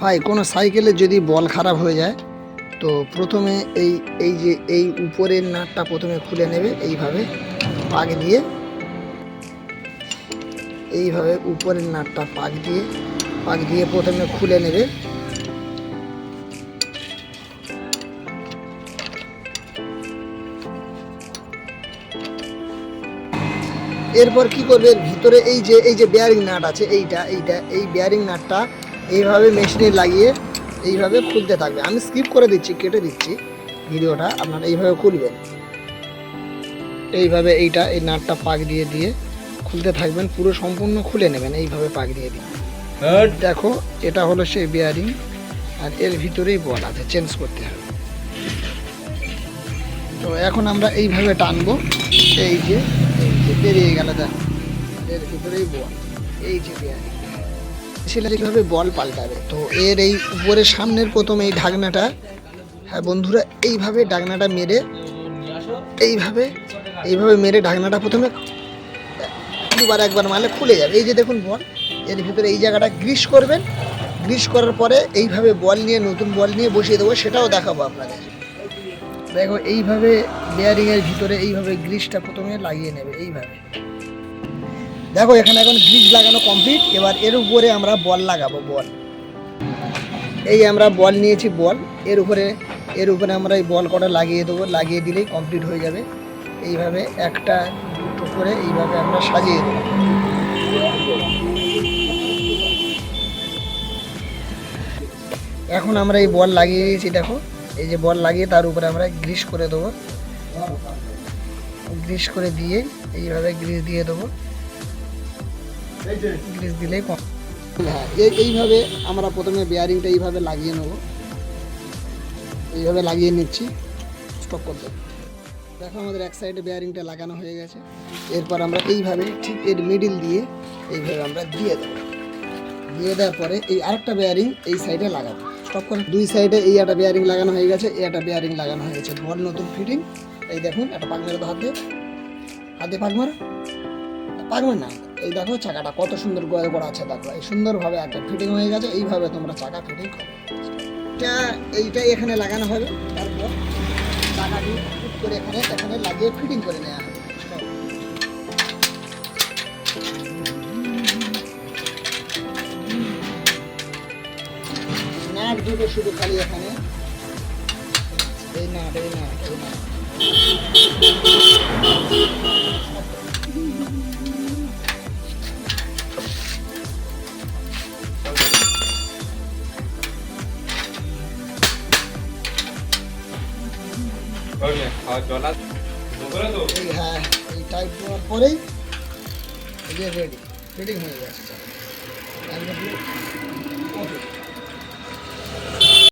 ভাই কোনো সাইকেলে যদি বল খারাপ হয়ে যায়, তো প্রথমে এই এই যে, এই উপরের নাটটা প্রথমে খুলে নেবে, এইভাবে পাক দিয়ে, এইভাবে উপরের নাটটা পাক দিয়ে পাক দিয়ে প্রথমে খুলে নেবে। এরপর কি করবে? ভিতরে এই যে এই যে বেয়ারিং নাট আছে, এইটা এইটা, এই বেয়ারিং নাটটা এইভাবে মেশিনে লাগিয়ে এইভাবে খুলতে থাকবে। আমি স্কিপ করে দিচ্ছি কেটে দিচ্ছি ভিডিওটা আপনারা এইভাবে খুলবেন। এইভাবে এইটা এই নাটটা পাক দিয়ে দিয়ে খুলতে থাকবেন পুরো সম্পূর্ণ খুলে নেবেন এইভাবে পাক দিয়ে দিয়ে। দেখো এটা হলো সেই বেয়ারিং আর এর ভিতরেই বল আছে চেঞ্জ করতে হবে। তো এখন আমরা এইভাবে টানবো এই যে বেরিয়ে গেল দেখো। এর ভিতরেই বল এই যে বেয়ারিং সেটা কীভাবে বল পাল্টাবে? তো এর এই উপরের সামনের প্রথম এই ঢাকনাটা হ্যাঁ বন্ধুরা, এইভাবে ঢাকনাটা মেরে, এইভাবে এইভাবে মেরে ঢাকনাটা প্রথমে দুবার একবার মারলে খুলে যাবে। এই যে দেখুন বল, এর ভিতরে এই জায়গাটা গ্রিস করবেন। গ্রিস করার পরে এইভাবে বল নিয়ে, নতুন বল নিয়ে বসিয়ে দেবো, সেটাও দেখাবো আপনাদের। দেখো, এইভাবে বেয়ারিংয়ের ভিতরে এইভাবে গ্রিসটা প্রথমে লাগিয়ে নেবে, এইভাবে। দেখো, এখানে এখন গ্রিজ লাগানো কমপ্লিট এবার এর উপরে আমরা বল লাগাবো বল এই আমরা বল নিয়েছি বল এর উপরে এর উপরে আমরা এই বল কটা লাগিয়ে দেবো, লাগিয়ে দিলেই কমপ্লিট হয়ে যাবে। এইভাবে একটা, দুটো করে এইভাবে আমরা সাজিয়ে দেবো। এখন আমরা এই বল লাগিয়ে দিয়েছি, দেখো। এই যে বল লাগিয়ে তার উপরে আমরা গ্রিস করে দেবো। গ্রিস করে দিয়ে এইভাবে গ্রিস দিয়ে দেবো। গ্রিস দিলেই হ্যাঁ এই- এইভাবে আমরা প্রথমে বেয়ারিংটা এইভাবে লাগিয়ে নেব। এইভাবে লাগিয়ে নিচ্ছি। স্টপ করতে দেখো আমাদের এক সাইডে বেয়ারিংটা লাগানো হয়ে গেছে। এরপর আমরা এইভাবে ঠিক এর মিডিল দিয়ে এইভাবে আমরা দিয়ে দেবো। দিয়ে দেওয়ার পরে এই আরেকটা বেয়ারিং এই সাইডে লাগাবো। স্টপ করে। দুই সাইডে এই একটা বেয়ারিং লাগানো হয়ে গেছে, এই একটা বেয়ারিং লাগানো হয়ে গেছে। বল নতুন ফিটিং এই দেখুন, একটা পাক হাত হাত পাক মার না। এই দেখো চাকাটা কত সুন্দর গোয়া করা আছে, দেখো। এই সুন্দরভাবে একটা ফিটিং হয়ে গেছে, এইভাবে তোমরা চাকা ফিটিং করো। এটা, এইটাই এখানে লাগানো হবে। তারপর চাকাটি করে এখানে এখানে লাগিয়ে ফিটিং করে নেওয়া হবে। নাট শুধু খালি এখানে। এই এই এই হ্যাঁ এই টাইপ দেওয়ার পরেই এই যে রেডি ফিটিং হয়ে গেছে। একদম।